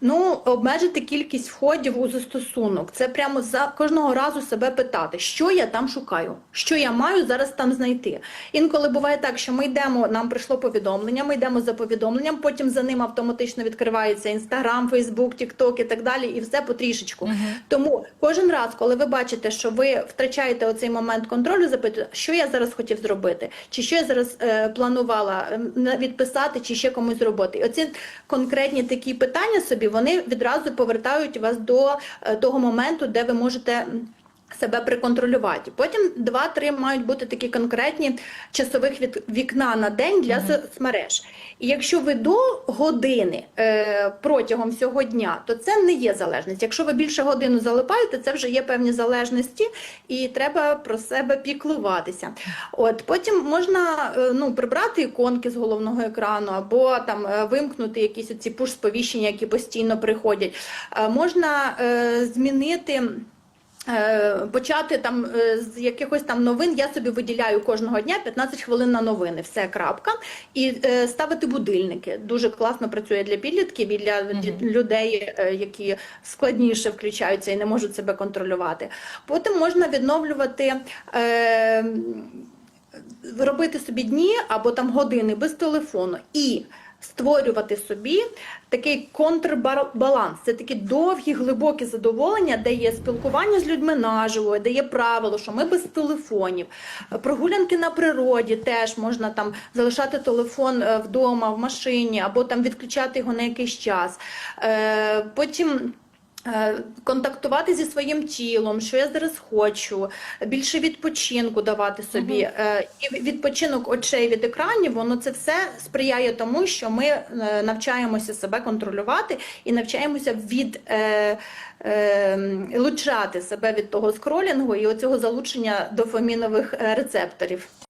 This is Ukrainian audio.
Ну, обмежити кількість входів у застосунок. Це прямо за кожного разу себе питати, що я там шукаю, що я маю зараз там знайти. Інколи буває так, що ми йдемо, нам прийшло повідомлення, ми йдемо за повідомленням, потім за ним автоматично відкривається Інстаграм, Фейсбук, Тікток і так далі, і все потрішечку. Тому кожен раз, коли ви бачите, що ви втрачаєте оцей момент контролю, запитуєте, що я зараз хотів зробити, чи що я зараз е, планувала ем, відписати, чи ще комусь зробити. І оці конкретні такі питання собі, вони відразу повертають вас до е, того моменту, де ви можете. Себе приконтролювати. Потім два-три мають бути такі конкретні часових від, вікна на день для соцмереж. І якщо ви до години е, протягом всього дня, то це не є залежність. Якщо ви більше годину залипаєте, це вже є певні залежності, і треба про себе піклуватися. От потім можна е, ну, прибрати іконки з головного екрану, або там е, вимкнути якісь оці пуш-сповіщення, які постійно приходять. Е, можна е, змінити. Е, Почати там е, з якихось там новин, я собі виділяю кожного дня 15 хвилин на новини, все крапка. І е, ставити будильники. Дуже класно працює для підлітків і для ді- людей, які складніше включаються і не можуть себе контролювати. Потім можна відновлювати. Е, робити собі дні або там години без телефону і створювати собі такий контрбаланс. Це такі довгі, глибокі задоволення, де є спілкування з людьми наживо, де є правило, що ми без телефонів. Прогулянки на природі теж можна там залишати телефон е, вдома, в машині, або там відключати його на якийсь час. Е, Потім. Е, Контактувати зі своїм тілом, що я зараз хочу, більше відпочинку давати собі. Е, І відпочинок очей від екранів, воно це все сприяє тому, що ми е, навчаємося себе контролювати і навчаємося від е, е, лучати себе від того скролінгу і оцього залучення дофамінових рецепторів.